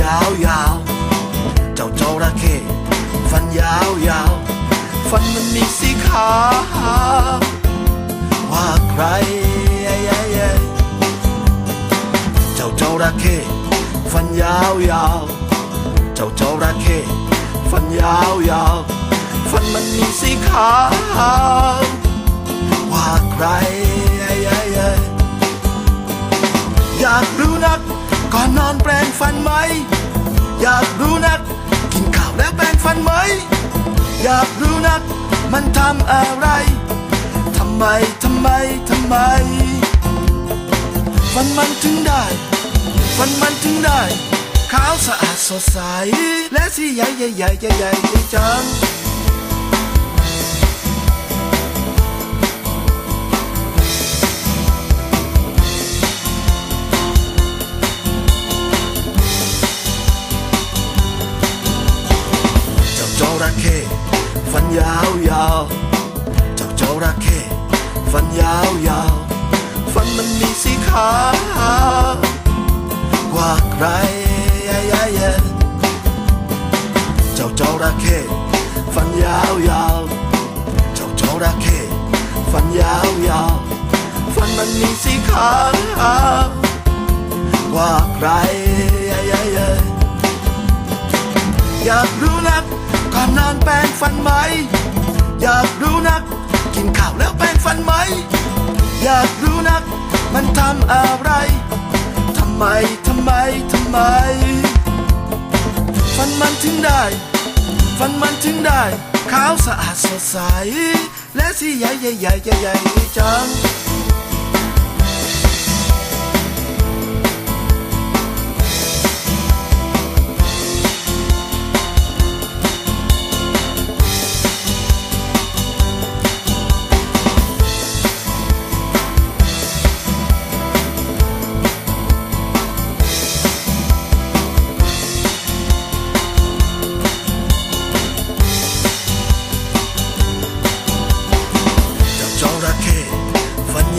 ยาวยาวเจ้าจระเข้ฟันยาวยาวฟันมันมีสีขาวว่าใครเจ้าจระเข้ฟันยาวยาวเจ้าจระเข้ฟันยาวยาวฟันมันมีสีขาวว่าใครอยากรู้นักก่อนนอนแปรงฟันไหม อยากรู้นัก กินข้าวแล้วแปรงฟันไหม อยากรู้นัก มันทำอะไรทำไมทำไมทำไม ฟันมันถึงได้ ฟันมันถึงได้ ขาวสะอาดสดใส และสีใหญ่ใหญ่ใหญ่ใหญ่ใหญ่ใหญ่จัง เข้ฟันยาวยาวเจ้าจระเข้ฟันยาวยาวฟันมันมีสีขาวกว่าใครเจ้าจระเข้ฟันยาวยาวเจ้าจระเข้ฟันยาวยาวฟันมันมีสีขาว งฟันไหม อยากรู้นัก กินข้าวแล้วแปรงฟันไหม อยากรู้นัก มันทำอะไร ทำไม ทำไม ทำไม ฟันมันถึงได้ ฟันมันถึงได้ ขาวสะอาดสดใส และสีใหญ่ใหญ่ใหญ่ใหญ่ใหญ่จัง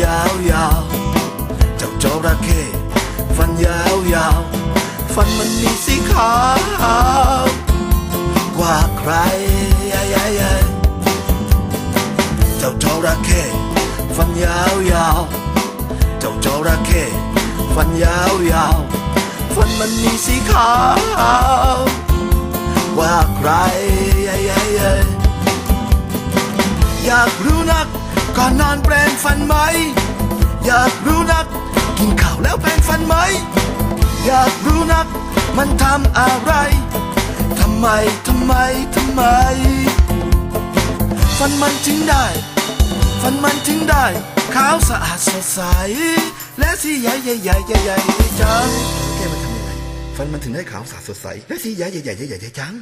ยาวยาวเจ้าจระเข้ฟันยาวยาวฟันมันมีสีขาวกว่าใครเจ้าจระเข้ฟันยาวยาวเจ้าจระเข้ฟันยาวยาวฟันมันมีสีขาวกว่าใครอยากรู้นัก ก่อนนอนแปรงฟันไหม อยากรู้นัก กินข้าวแล้วแปรงฟันไหม อยากรู้นัก มันทำอะไร ทำไม ทำไม ทำไม ฟันมันถึงได้ ฟันมันถึงได้ ขาวสะอาดสดใส และสีใหญ่ใหญ่ใหญ่ใหญ่ใหญ่จังแกมันทำยังไง ฟันมันถึงได้ขาวสะอาดสดใส และสีใหญ่ใหญ่ใหญ่ใหญ่ใหญ่จัง